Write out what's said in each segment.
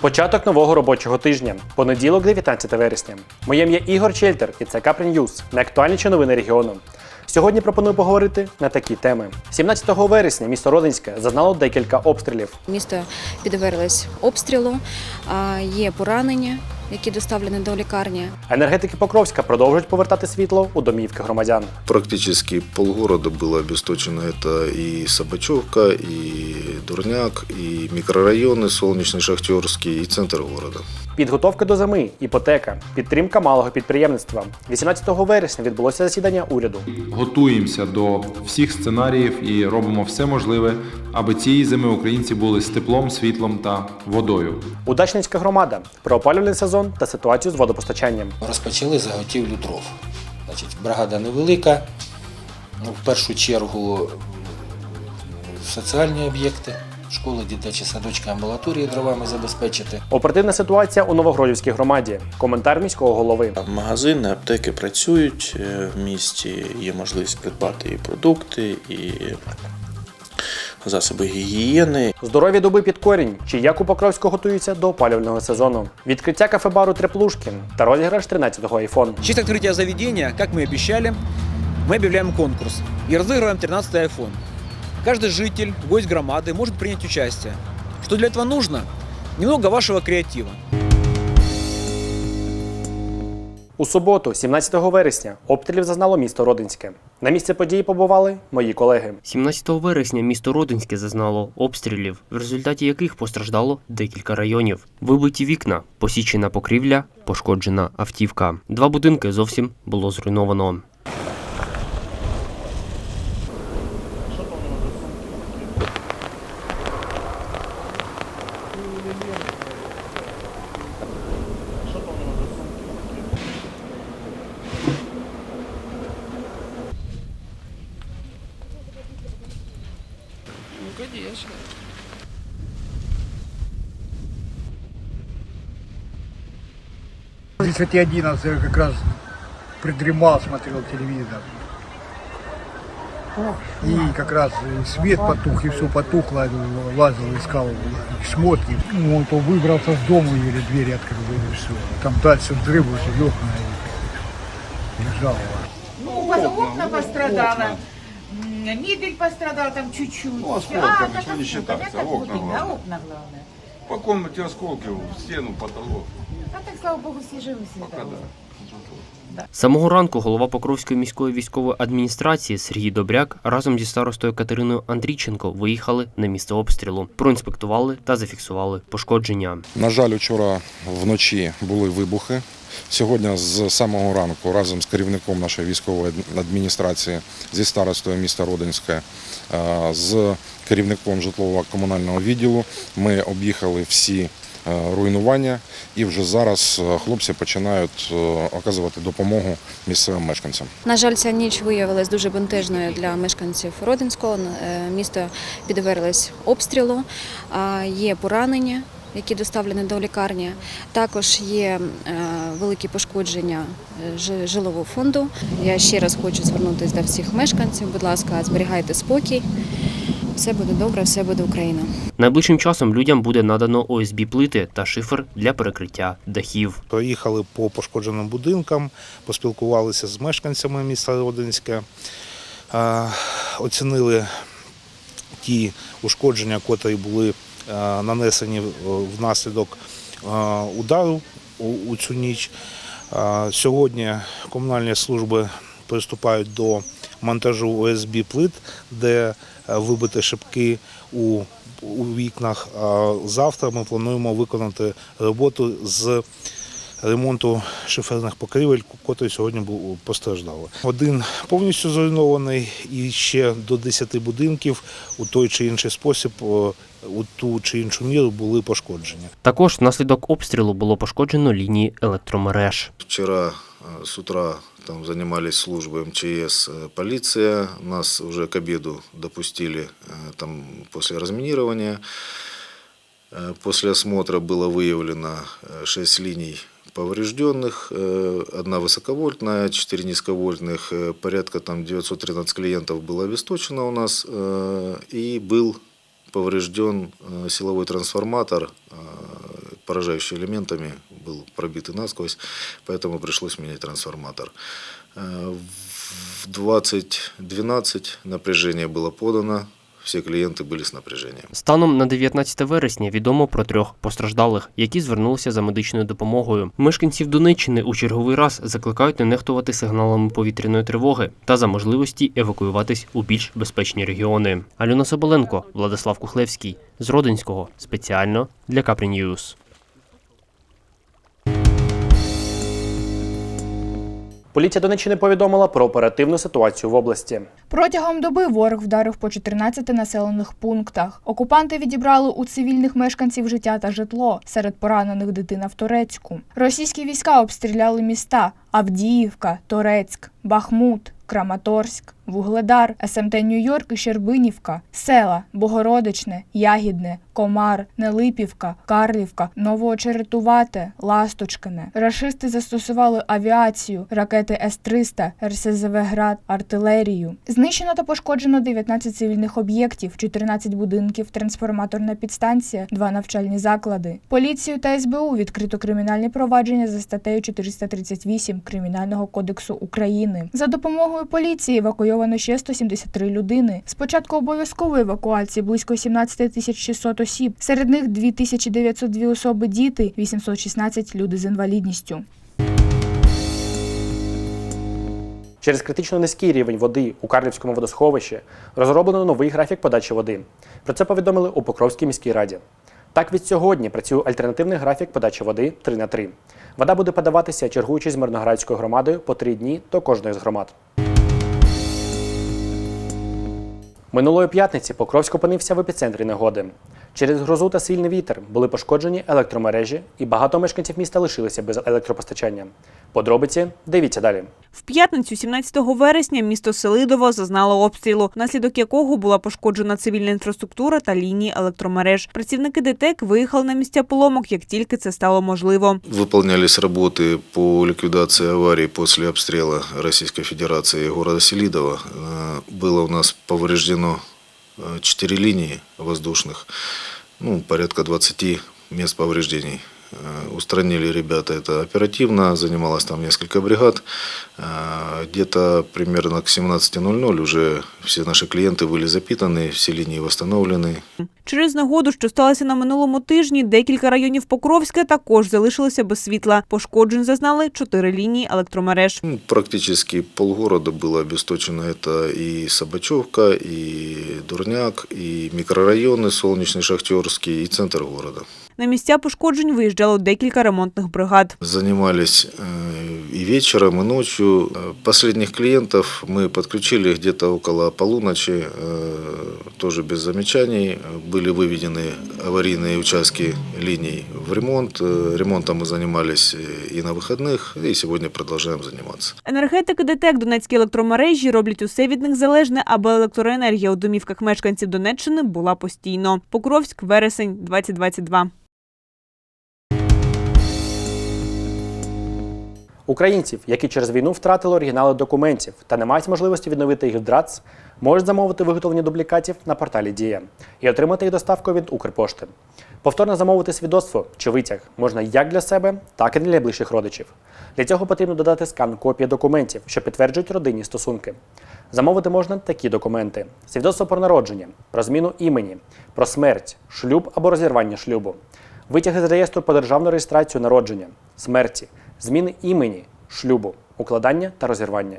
Початок нового робочого тижня. Понеділок, 19 вересня. Моє ім'я Ігор Чельтер і це Капрі Ньюз. Найактуальніші новини регіону. Сьогодні пропоную поговорити на такі теми. 17 вересня місто Родинське зазнало декілька обстрілів. Місто підверглось обстрілу, є поранення, які доставлені до лікарні. Енергетики Покровська продовжують повертати світло у домівки громадян. Практически полгорода было обесточено. Это и Собачевка, и Дурняк, и микрорайоны Солнечный, Шахтерский, и центр города. Підготовка до зими, іпотека, підтримка малого підприємництва. 18 вересня відбулося засідання уряду. готуємося до всіх сценаріїв і робимо все можливе, аби цієї зими українці були з теплом, світлом та водою. Удачницька громада про опалювальний сезон та ситуацію з водопостачанням. розпочали заготівлю дров. Значить, бригада невелика. Ну, в першу чергу соціальні об'єкти, школи, дитячі садочки, амбулаторії дровами забезпечити. Оперативна ситуація у Новогродівській громаді. Коментар міського голови. Магазини, аптеки працюють е, в місті, є можливість придбати і продукти, і засоби гігієни. Здорові дуби під корінь. Чи як у Покровську готуються до опалювального сезону? Відкриття кафе-бару Треплушкін та розіграш 13-го айфон. В честь открытия заведения, как мы и обещали, мы объявляем конкурс и разыгрываем 13 iPhone. Каждый житель, гость громады может принять участие. Что для этого нужно? Немного вашего креатива. У суботу, 17 вересня, обстрілів зазнало місто Родинське. На місце події побували мої колеги. 17 вересня місто Родинське зазнало обстрілів, в результаті яких постраждало декілька районів. Вибиті вікна, посічена покрівля, пошкоджена автівка. Два будинки зовсім було зруйновано. 11 я как раз придремал, смотрел телевизор. И как раз свет потух, и все потухло, лазил, искал шмотки. Ну, он выбрался с дома, еле двери открыл, и все. Там дальше взрыв, уже окна, и лежал. Ну, у вас окна пострадало. Мебель пострадала там чуть-чуть. Ну, осколками, а, так не считается, а так окна вот, да, главное. окна главное. По комнате осколки в стену, потолок. А так, слава богу, всі живі, всі здорові. самого ранку голова Покровської міської військової адміністрації Сергій Добряк разом зі старостою Катериною Андрійченко виїхали на місце обстрілу, проінспектували та зафіксували пошкодження. На жаль, вчора вночі були вибухи. Сьогодні з самого ранку разом з керівником нашої військової адміністрації зі старостою міста Родинське, е, з керівником житлово-комунального відділу ми об'їхали всі руйнування і вже зараз е, хлопці починають е, оказувати допомогу місцевим мешканцям. На жаль, ця ніч виявилась дуже бентежною для мешканців Родинського. Е, Місто підверглось обстрілу, є поранення. Які доставлені до лікарні, також є е, великі пошкодження е, жилого фонду. Я ще раз хочу звернутися до всіх мешканців. Будь ласка, зберігайте спокій. Все буде добре, все буде Україна. Найближчим часом людям буде надано ОСБ плити та шифер для перекриття дахів. Проїхали по пошкодженим будинкам, поспілкувалися з мешканцями міста Родинське, оцінили ті ушкодження, котрі були нанесені внаслідок удару у- цю ніч. Сьогодні комунальні служби приступають до монтажу ОСБ плит, де вибити шибки у у вікнах. А завтра ми плануємо виконати роботу з ремонту шиферних покрівель, котрі сьогодні бу- постраждали. Один повністю зруйнований і ще до 10 будинків у той чи інший спосіб, о, у ту чи іншу міру були пошкоджені. Також внаслідок обстрілу було пошкоджено лінії електромереж. Вчера э, с утра там занимались службы МЧС, э, полиция. Нас уже к обеду допустили э, там после разминирования. Э, После осмотра было выявлено 6 линий поврежденных, э, одна высоковольтная, 4 низковольтных, э, порядка там 913 клиентов было обесточено у нас, э, и был поврежден э, силовой трансформатор, э, поражающими элементами, был пробитый насквозь, поэтому пришлось менять трансформатор. Э, В 2012 напряжение было подано, все клієнти були з напряженням. Станом на 19 вересня відомо про трьох постраждалих, які звернулися за медичною допомогою. Мешканців Донеччини у черговий раз закликають не нехтувати сигналами повітряної тривоги та за можливості евакуюватись у більш безпечні регіони. Альона Соболенко, Владислав Кухлевський з Родинського спеціально для Капрі. Поліція Донеччини повідомила про оперативну ситуацію в області. Протягом доби ворог вдарив по 14 населених пунктах. Окупанти відібрали у цивільних мешканців життя та житло. Серед поранених дитина в Турецьку. Російські війська обстріляли міста Авдіївка, Торецьк, Бахмут, Краматорськ, Вугледар, СМТ Нью-Йорк і Щербинівка, села Богородичне, Ягідне, Комар, Нелипівка, Карлівка, Новоочеретувате, Ласточкине. Рашисти застосували авіацію, ракети С-300, РСЗВ «Град», артилерію. Знищено та пошкоджено 19 цивільних об'єктів, 14 будинків, трансформаторна підстанція, два навчальні заклади. Поліцію та СБУ відкрито кримінальне провадження за статтею 438 Кримінального кодексу України. За допомогою поліції евакуйовано ще 173 людини. З обов'язкової евакуації близько 17 тисяч 600 осіб. Серед них 2902 особи діти, 816 люди з інвалідністю. Через критично низький рівень води у Карлівському водосховищі розроблено новий графік подачі води. Про це повідомили у Покровській міській раді. Так від сьогодні працює альтернативний графік подачі води 3 на 3. Вода буде подаватися, чергуючи з Мирноградською громадою по три дні до кожної з громад. Минулої п'ятниці Покровськ опинився в епіцентрі негоди. Через грозу та сильний вітер були пошкоджені електромережі, і багато мешканців міста лишилися без електропостачання. Подробиці дивіться далі. В п'ятницю, 17 вересня, місто Селидово зазнало обстрілу, внаслідок якого була пошкоджена цивільна інфраструктура та лінії електромереж. Працівники ДТЕК виїхали на місця поломок, як тільки це стало можливо. Выполнялись работы по ликвидации аварий после обстрела Российской Федерации города Селидово. Э, Было у нас повреждено 4 линии воздушных, ну, порядка 20 мест повреждений. Э, Устранили ребята это оперативно, занималось там несколько бригад. Э, Где-то примерно к 17.00 уже все наши клиенты были запитаны, все линии восстановлены. Через негоду, що сталося на минулому тижні, декілька районів Покровська також залишилися без світла. Пошкоджень зазнали чотири лінії електромереж. Ну, Практически полгорода было обесточено. Это и Собачевка, и Дурняк, и микрорайоны Солнечный, Шахтерский, и центр города. На місця пошкоджень виїжджало декілька ремонтних бригад. Занимались э, и вечером, и ночью. Э, Последних клиентов мы подключили где-то около полуночи, э, тоже без замечаний. Были выведены аварийные участки линий в ремонт. Э, Ремонтом мы занимались э, и на выходных, и сегодня продолжаем заниматься. Енергетики ДТЕК Донецькі електромережі роблять усе від них залежне, аби електроенергія у домівках мешканців Донеччини була постійно. Покровськ, вересень, 2022. Українців, які через війну втратили оригінали документів та не мають можливості відновити їх в ДРАЦ, можуть замовити виготовлення дублікатів на порталі Дія і отримати їх доставкою від Укрпошти. Повторно замовити свідоцтво чи витяг можна як для себе, так і для найближчих родичів. Для цього потрібно додати скан копії документів, що підтверджують родинні стосунки. Замовити можна такі документи: свідоцтво про народження, про зміну імені, про смерть, шлюб або розірвання шлюбу, витяги з реєстру по державну реєстрацію народження, смерті, зміни імені, шлюбу, укладання та розірвання.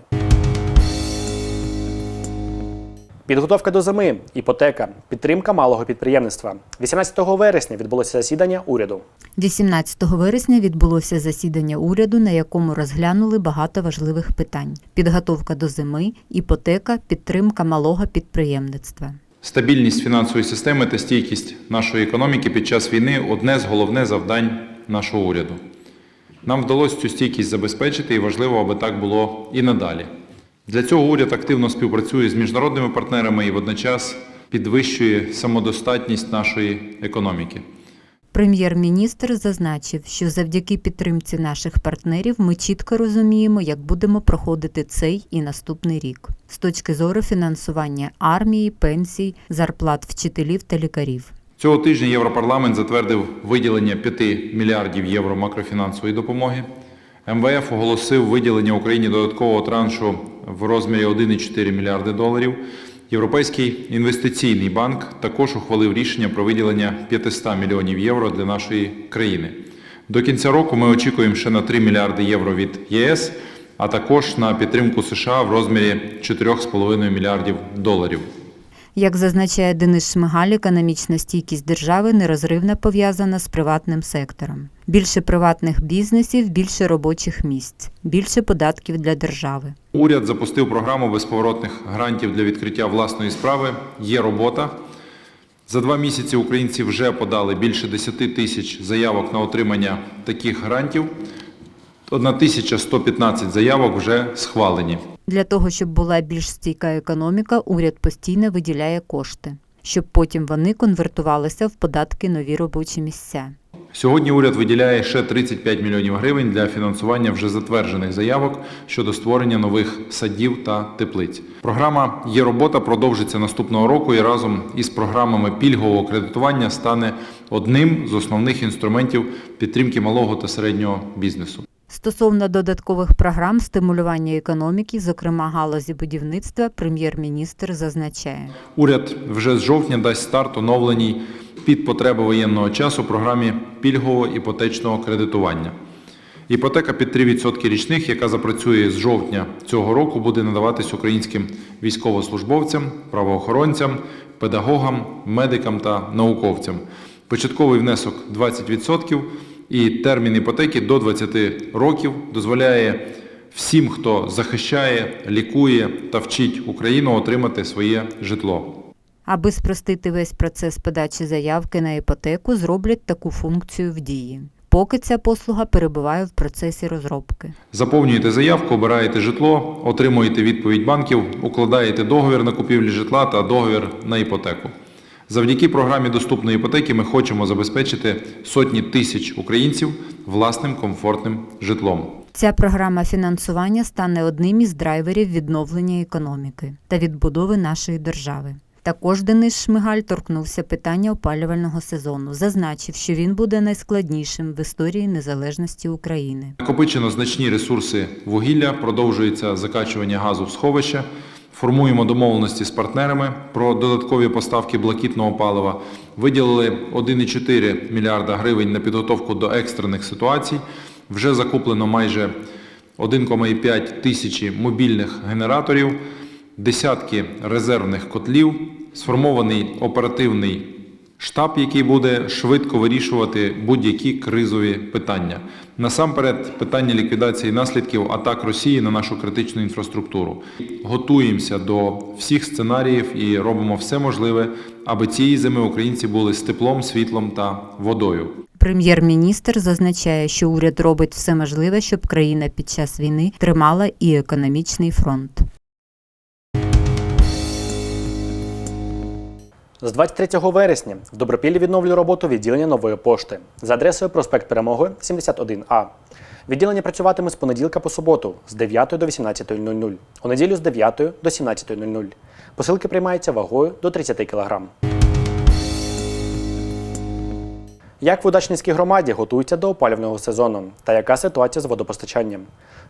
Підготовка до зими, іпотека, підтримка малого підприємництва. 18 вересня відбулося засідання уряду. 18 вересня відбулося засідання уряду, на якому розглянули багато важливих питань: підготовка до зими, іпотека, підтримка малого підприємництва. Стабільність фінансової системи та стійкість нашої економіки під час війни одне з головних завдань нашого уряду. Нам вдалося цю стійкість забезпечити і важливо, аби так було і надалі. Для цього уряд активно співпрацює з міжнародними партнерами і водночас підвищує самодостатність нашої економіки. Прем'єр-міністр зазначив, що завдяки підтримці наших партнерів ми чітко розуміємо, як будемо проходити цей і наступний рік з точки зору фінансування армії, пенсій, зарплат вчителів та лікарів. Цього тижня Європарламент затвердив виділення 5 мільярдів євро макрофінансової допомоги. МВФ оголосив виділення Україні додаткового траншу в розмірі 1,4 мільярди доларів. Європейський інвестиційний банк також ухвалив рішення про виділення 500 мільйонів євро для нашої країни. До кінця року ми очікуємо ще на 3 мільярди євро від ЄС, а також на підтримку США в розмірі 4,5 мільярдів доларів. Як зазначає Денис Шмигаль, економічна стійкість держави нерозривно пов'язана з приватним сектором. Більше приватних бізнесів, більше робочих місць, більше податків для держави. Уряд запустив програму безповоротних грантів для відкриття власної справи. Є робота. За два місяці українці вже подали більше 10 тисяч заявок на отримання таких грантів. 1115 заявок вже схвалені. Для того, щоб була більш стійка економіка, уряд постійно виділяє кошти, щоб потім вони конвертувалися в податки нові робочі місця. Сьогодні уряд виділяє ще 35 мільйонів гривень для фінансування вже затверджених заявок щодо створення нових садів та теплиць. Програма Є робота продовжиться наступного року і разом із програмами пільгового кредитування стане одним з основних інструментів підтримки малого та середнього бізнесу. Стосовно додаткових програм стимулювання економіки, зокрема галузі будівництва, прем'єр-міністр зазначає. Уряд вже з жовтня дасть старт оновленій під потреби воєнного часу програмі пільгового іпотечного кредитування. Іпотека під 3% річних, яка запрацює з жовтня цього року, буде надаватись українським військовослужбовцям, правоохоронцям, педагогам, медикам та науковцям. Початковий внесок 20% і термін іпотеки до 20 років дозволяє всім, хто захищає, лікує та вчить Україну отримати своє житло. Аби спростити весь процес подачі заявки на іпотеку, зроблять таку функцію в дії. Поки ця послуга перебуває в процесі розробки. Заповнюєте заявку, обираєте житло, отримуєте відповідь банків, укладаєте договір на купівлю житла та договір на іпотеку. Завдяки програмі доступної іпотеки ми хочемо забезпечити сотні тисяч українців власним комфортним житлом. Ця програма фінансування стане одним із драйверів відновлення економіки та відбудови нашої держави. Також Денис Шмигаль торкнувся питання опалювального сезону, зазначив, що він буде найскладнішим в історії незалежності України. Накопичено значні ресурси вугілля, продовжується закачування газу в сховища. Формуємо домовленості з партнерами про додаткові поставки блакитного палива. Виділили 1,4 мільярда гривень на підготовку до екстрених ситуацій. Вже закуплено майже 1,5 тисячі мобільних генераторів, десятки резервних котлів, сформований оперативний штаб, який буде швидко вирішувати будь-які кризові питання. Насамперед, питання ліквідації наслідків атак Росії на нашу критичну інфраструктуру. Готуємося до всіх сценаріїв і робимо все можливе, аби цієї зими українці були з теплом, світлом та водою. Прем'єр-міністр зазначає, що уряд робить все можливе, щоб країна під час війни тримала і економічний фронт. З 23 вересня в Добропіллі відновлює роботу відділення нової пошти за адресою проспект Перемоги 71А. Відділення працюватиме з понеділка по суботу з 9 до 18.00, у неділю з 9 до 17.00. Посилки приймаються вагою до 30 кг. Як в Удачницькій громаді готуються до опалювального сезону та яка ситуація з водопостачанням?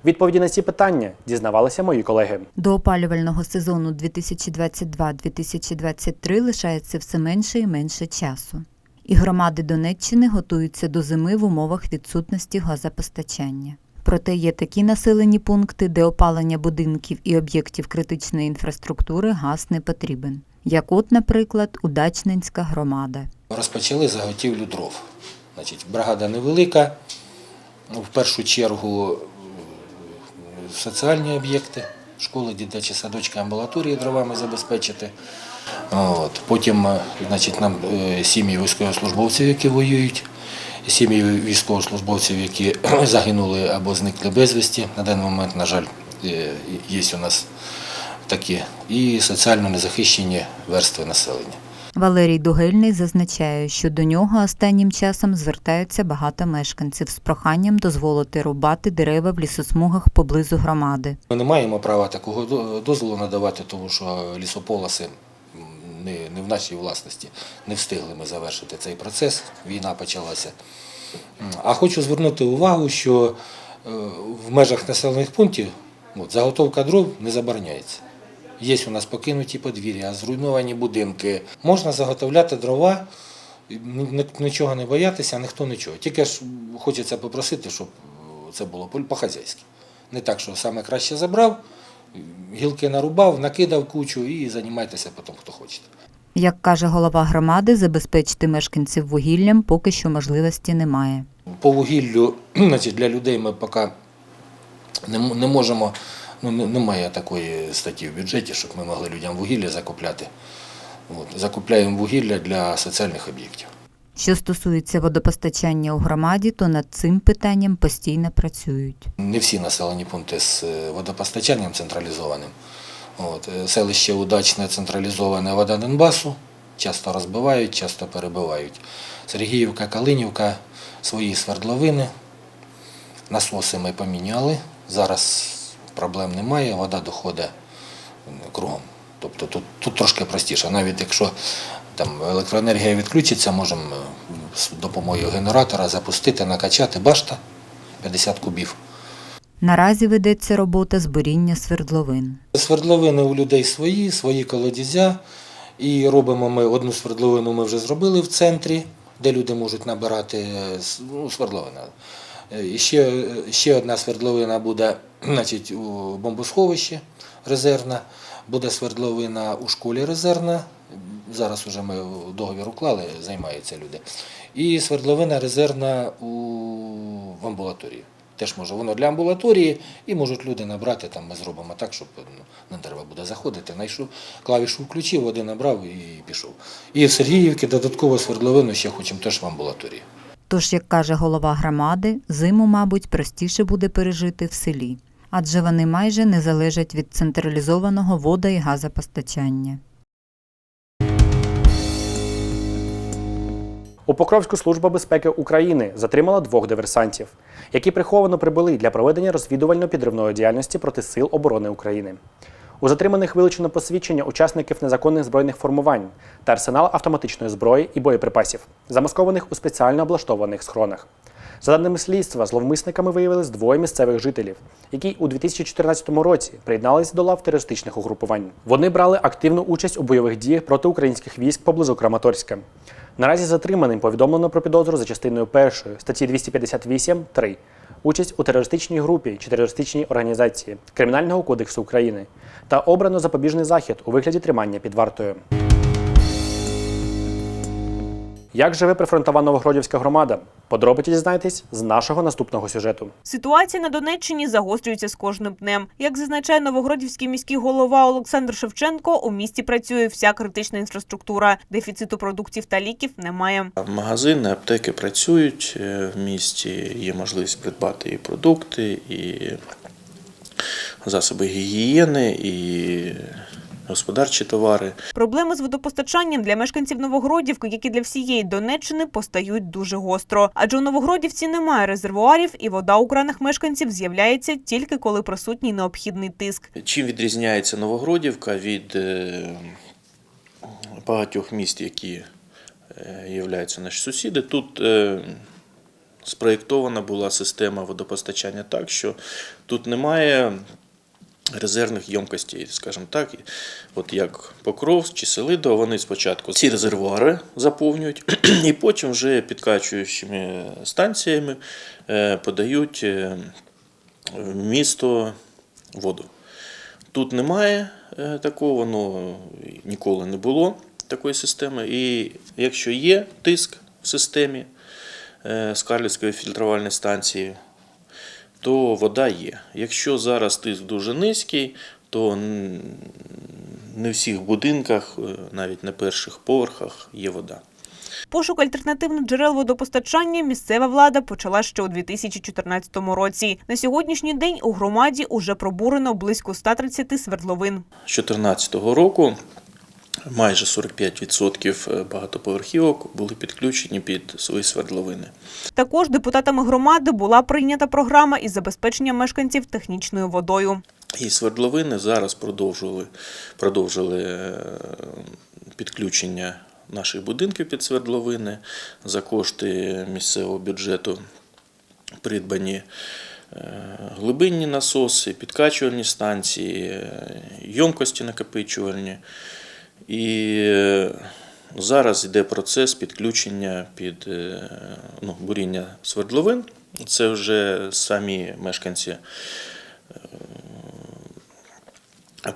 Відповіді на ці питання дізнавалися мої колеги. До опалювального сезону 2022-2023 лишається все менше і менше часу. І громади Донеччини готуються до зими в умовах відсутності газопостачання. Проте є такі населені пункти, де опалення будинків і об'єктів критичної інфраструктури газ не потрібен. Як от, наприклад, Удачненська громада. Розпочали заготівлю дров. Значить, бригада невелика. В першу чергу соціальні об'єкти, школи, дитячі садочки, амбулаторії дровами забезпечити. От. Потім значить, нам е, сім'ї військовослужбовців, які воюють, сім'ї військовослужбовців, які загинули або зникли безвісті. На даний момент, на жаль, е, є у нас такі, і соціально незахищені верстви населення. Валерій Дугельний зазначає, що до нього останнім часом звертаються багато мешканців з проханням дозволити рубати дерева в лісосмугах поблизу громади. Ми не маємо права такого дозволу надавати, тому що лісополоси не, не в нашій власності. Не встигли ми завершити цей процес, війна почалася. А хочу звернути увагу, що е, в межах населених пунктів от, заготовка дров не забороняється. Є у нас покинуті подвір'я, зруйновані будинки. Можна заготовляти дрова, ні- ні- нічого не боятися, ніхто нічого. Тільки ж хочеться попросити, щоб це було по- по-хазяйськи. Не так, що саме краще забрав, гілки нарубав, накидав кучу і займайтеся потім, хто хоче. Як каже голова громади, забезпечити мешканців вугіллям поки що можливості немає. По вугіллю значить, для людей ми поки не, не можемо, ну, немає такої статті в бюджеті, щоб ми могли людям вугілля закупляти. От, закупляємо вугілля для соціальних об'єктів. Що стосується водопостачання у громаді, то над цим питанням постійно працюють. Не всі населені пункти з е, водопостачанням централізованим. От, е, селище удачне централізоване вода Донбасу, часто розбивають, часто перебивають. Сергіївка, Калинівка, свої свердловини. Насоси ми поміняли. Зараз проблем немає, вода доходить кругом. Тобто тут, тут трошки простіше. Навіть якщо там електроенергія відключиться, можемо е, з допомогою генератора запустити, накачати башта 50 кубів. Наразі ведеться робота з буріння свердловин. Свердловини у людей свої, свої колодязя. І робимо ми одну свердловину ми вже зробили в центрі, де люди можуть набирати е, ну, свердловина. Е, ще, е, ще одна свердловина буде значить, у бомбосховищі резервна, буде свердловина у школі резервна. Зараз вже ми договір уклали, займаються люди. І свердловина резервна у, в амбулаторії. Теж може воно для амбулаторії, і можуть люди набрати, там ми зробимо так, щоб ну, не треба буде заходити. Найшов, клавішу включив, води набрав і пішов. І в Сергіївці додатково свердловину ще хочемо теж в амбулаторії. Тож, як каже голова громади, зиму, мабуть, простіше буде пережити в селі, адже вони майже не залежать від централізованого вода і газопостачання. У Покровську служба безпеки України затримала двох диверсантів, які приховано прибули для проведення розвідувально-підривної діяльності проти Сил оборони України. У затриманих вилучено посвідчення учасників незаконних збройних формувань та арсенал автоматичної зброї і боєприпасів, замаскованих у спеціально облаштованих схронах. За даними слідства, зловмисниками виявились двоє місцевих жителів, які у 2014 році приєдналися до лав терористичних угрупувань. Вони брали активну участь у бойових діях проти українських військ поблизу Краматорська. Наразі затриманим повідомлено про підозру за частиною першої статті 258.3 участь у терористичній групі чи терористичній організації Кримінального кодексу України та обрано запобіжний захід у вигляді тримання під вартою. Як живе прифронтова Новогродівська громада? Подробиці дізнайтесь з нашого наступного сюжету. Ситуація на Донеччині загострюється з кожним днем. Як зазначає Новогродівський міський голова Олександр Шевченко, у місті працює вся критична інфраструктура. Дефіциту продуктів та ліків немає. Магазини, аптеки працюють е, в місті, є можливість придбати і продукти, і засоби гігієни, і господарчі товари. Проблеми з водопостачанням для мешканців Новогродівки, як і для всієї Донеччини, постають дуже гостро. Адже у Новогродівці немає резервуарів, і вода у кранах мешканців з'являється тільки коли присутній необхідний тиск. Чим відрізняється Новогродівка від е, багатьох міст, які е, являються наші сусіди? Тут е, спроєктована була система водопостачання так, що тут немає резервних ємкостей, скажімо так. От як Покров чи Селидо, вони спочатку ці резервуари заповнюють, і потім вже підкачуючими станціями е, подають е, в місто воду. Тут немає е, такого, воно ніколи не було такої системи. І якщо є тиск в системі е, Скарлівської фільтрувальної станції, то вода є. Якщо зараз тиск дуже низький, то не в всіх будинках, е, навіть на перших поверхах, є вода. Пошук альтернативних джерел водопостачання місцева влада почала ще у 2014 році. На сьогоднішній день у громаді уже пробурено близько 130 свердловин. З 2014 року майже 45% багатоповерхівок були підключені під свої свердловини. Також депутатами громади була прийнята програма із забезпечення мешканців технічною водою. І свердловини зараз продовжили, продовжили е, підключення наших будинків під свердловини за кошти місцевого бюджету придбані е, глибинні насоси, підкачувальні станції, е, ємкості накопичувальні. І е, зараз йде процес підключення під е, ну, буріння свердловин. Це вже самі мешканці е,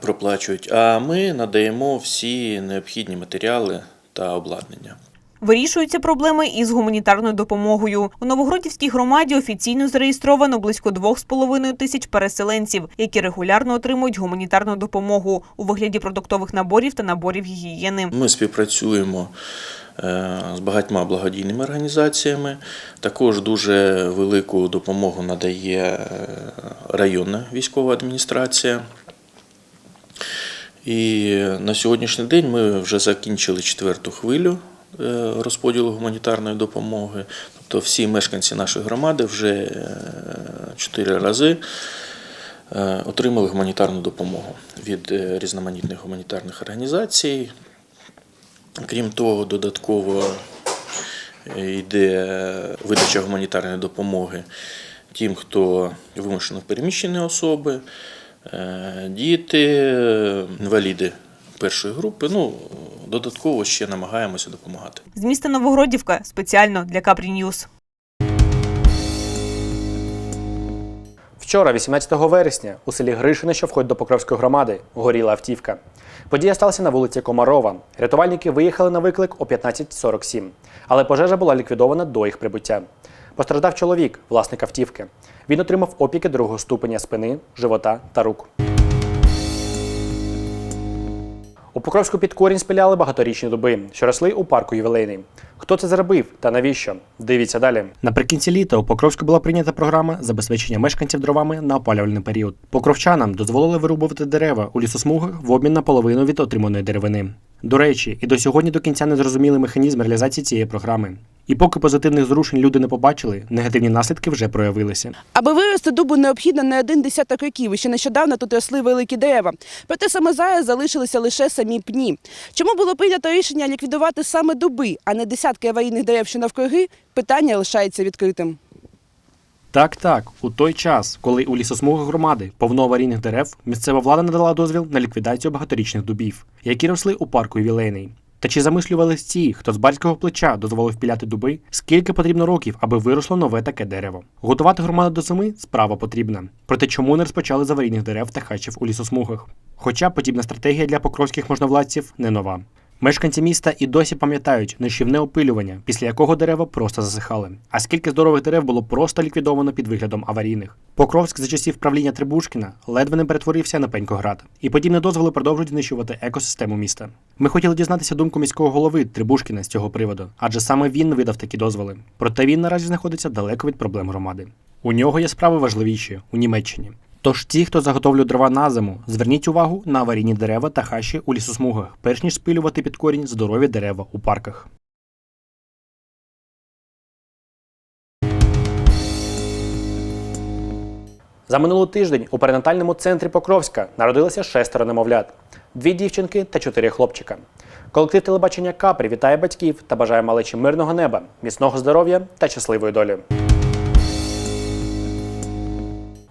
проплачують. А ми надаємо всі необхідні матеріали та обладнання. Вирішуються проблеми із гуманітарною допомогою. У Новогродівській громаді офіційно зареєстровано близько 2,5 тисяч переселенців, які регулярно отримують гуманітарну допомогу у вигляді продуктових наборів та наборів гігієни. Ми співпрацюємо е, з багатьма благодійними організаціями. Також дуже велику допомогу надає е, районна військова адміністрація. І на сьогоднішній день ми вже закінчили четверту хвилю розподілу гуманітарної допомоги. Тобто всі мешканці нашої громади вже е, чотири рази е, отримали гуманітарну допомогу від е, різноманітних гуманітарних організацій. Крім того, додатково е, йде видача гуманітарної допомоги тим, хто вимушено переміщені особи, е, діти, е, інваліди першої групи. Ну, додатково ще намагаємося допомагати. З міста Новогродівка спеціально для Капрі Ньюс. Вчора, 18 вересня, у селі Гришине, що входить до Покровської громади, горіла автівка. Подія сталася на вулиці Комарова. Рятувальники виїхали на виклик о 15.47, але пожежа була ліквідована до їх прибуття. Постраждав чоловік, власник автівки. Він отримав опіки другого ступеня спини, живота та рук. У Покровську під корінь спиляли багаторічні дуби, що росли у парку ювілейний. Хто це зробив та навіщо? Дивіться далі. Наприкінці літа у Покровську була прийнята програма забезпечення мешканців дровами на опалювальний період. Покровчанам дозволили вирубувати дерева у лісосмугах в обмін на половину від отриманої деревини. До речі, і до сьогодні до кінця не зрозуміли механізм реалізації цієї програми. І поки позитивних зрушень люди не побачили, негативні наслідки вже проявилися. Аби вирости дубу необхідно не один десяток років. І ще нещодавно тут росли великі дерева. Проте саме зараз залишилися лише самі пні. Чому було прийнято рішення ліквідувати саме дуби, а не десятки аварійних дерев, що навкруги? Питання лишається відкритим. Так, так, у той час, коли у лісосмугах громади повно аварійних дерев, місцева влада надала дозвіл на ліквідацію багаторічних дубів, які росли у парку ювілейний. Та чи замислювались ті, хто з батьківського плеча дозволив піляти дуби, скільки потрібно років, аби виросло нове таке дерево? Готувати громаду до зими справа потрібна. Проте чому не розпочали з аварійних дерев та хачів у лісосмугах? Хоча подібна стратегія для покровських можновладців не нова. Мешканці міста і досі пам'ятають нищівне опилювання, після якого дерева просто засихали. А скільки здорових дерев було просто ліквідовано під виглядом аварійних. Покровськ за часів правління Трибушкіна ледве не перетворився на пенькоград. І подібні дозволи продовжують знищувати екосистему міста. Ми хотіли дізнатися думку міського голови Трибушкіна з цього приводу, адже саме він видав такі дозволи. Проте він наразі знаходиться далеко від проблем громади. У нього є справи важливіші у Німеччині. Тож ті, хто заготовлює дрова на зиму, зверніть увагу на аварійні дерева та хащі у лісосмугах, перш ніж спилювати під корінь здорові дерева у парках. За минулий тиждень у перинатальному центрі Покровська народилося шестеро немовлят: дві дівчинки та чотири хлопчика. Колектив телебачення Капрі вітає батьків та бажає малечі мирного неба, міцного здоров'я та щасливої долі.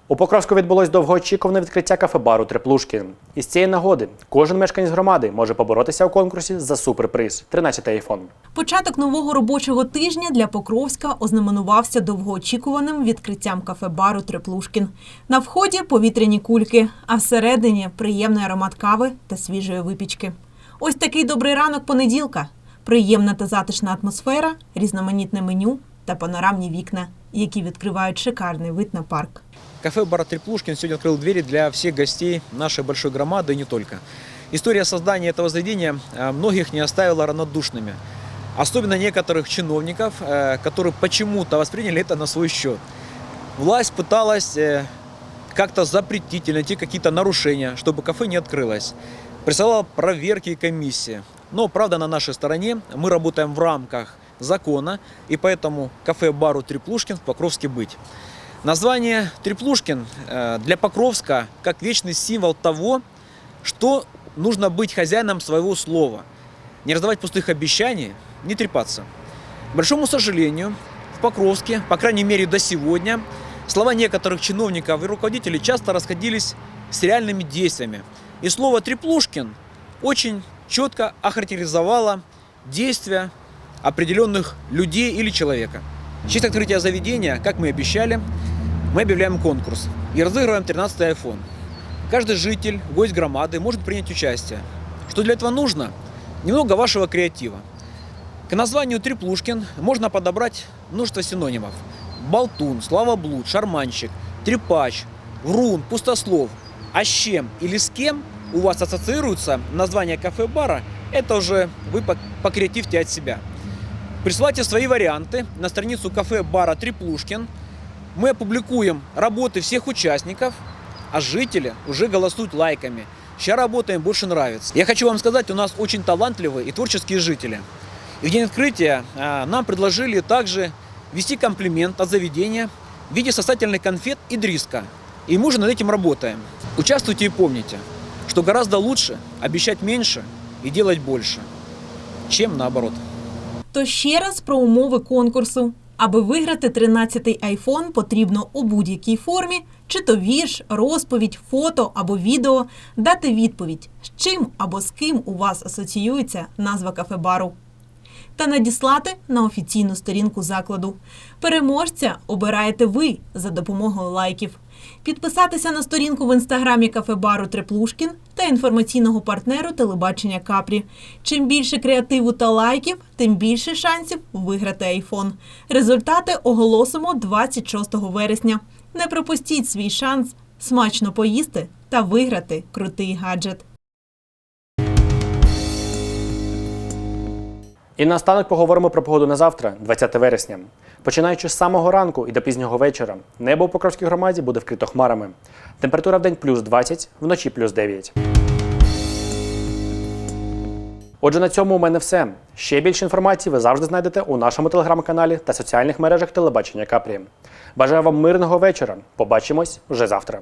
У Покровську відбулось довгоочікуване відкриття кафе-бару Треплушкін. І з цієї нагоди кожен мешканець громади може поборотися у конкурсі за суперприз 13 айфон. Початок нового робочого тижня для Покровська ознаменувався довгоочікуваним відкриттям кафе-бару Треплушкін. На вході повітряні кульки, а всередині приємний аромат кави та свіжої випічки. Ось такий добрий ранок понеділка. Приємна та затишна атмосфера, різноманітне меню та панорамні вікна, які відкривають шикарний вид на парк. Кафе «Бар Треплушкин» сегодня открыл двери для всех гостей нашей большой громады и не только. История создания этого заведения многих не оставила равнодушными. Особенно некоторых чиновников, которые почему-то восприняли это на свой счет. Власть пыталась как-то запретить или найти какие-то нарушения, чтобы кафе не открылось. Присылала проверки и комиссии. Но правда на нашей стороне. Мы работаем в рамках закона, и поэтому кафе-бару «Треплушкин» в Покровске быть. Название Треплушкин э, для Покровска как вечный символ того, что нужно быть хозяином своего слова. не раздавать пустых обещаний, не трепаться. К большому сожалению, в Покровске, по крайней мере до сегодня, слова некоторых чиновников и руководителей часто расходились с реальными действиями. И слово «треплушкин» очень четко охарактеризовало действия определенных людей или человека. В честь открытия заведения, как мы и обещали, мы объявляем конкурс и разыгрываем 13 iPhone. Каждый житель, гость громады может принять участие. Что для этого нужно? Немного вашего креатива. К названию «Треплушкин» можно подобрать множество синонимов. Болтун, славоблуд, шарманщик, трепач, врун, пустослов. А с чем или с кем у вас ассоциируется название кафе-бара, это уже вы пок- покреативьте от себя. Присылайте свои варианты на страницу кафе-бара «Треплушкин». Мы опубликуем работы всех участников, а жители уже голосуют лайками. Чья работа им больше нравится. Я хочу вам сказать, у нас очень талантливые и творческие жители. И в день открытия а, нам предложили также вести комплимент от заведения в виде сосательных конфет и дриска. И мы уже над этим работаем. Участвуйте и помните, что гораздо лучше обещать меньше и делать больше, чем наоборот. То ще раз про умови конкурсу. Аби виграти 13-й айфон, потрібно у будь-якій формі, чи то вірш, розповідь, фото або відео, дати відповідь, з чим або з ким у вас асоціюється назва кафе-бару. Та надіслати на офіційну сторінку закладу. Переможця обираєте ви за допомогою лайків. Підписатися на сторінку в інстаграмі кафе-бару Треплушкін та інформаційного партнеру телебачення Капрі. Чим більше креативу та лайків, тим більше шансів виграти айфон. Результати оголосимо 26 вересня. Не пропустіть свій шанс смачно поїсти та виграти крутий гаджет. І наостанок поговоримо про погоду на завтра, 20 вересня. Починаючи з самого ранку і до пізнього вечора, небо у Покровській громаді буде вкрито хмарами. Температура в день плюс 20, вночі плюс 9. Отже, на цьому у мене все. Ще більше інформації ви завжди знайдете у нашому телеграм-каналі та соціальних мережах телебачення Капрі. Бажаю вам мирного вечора. Побачимось вже завтра.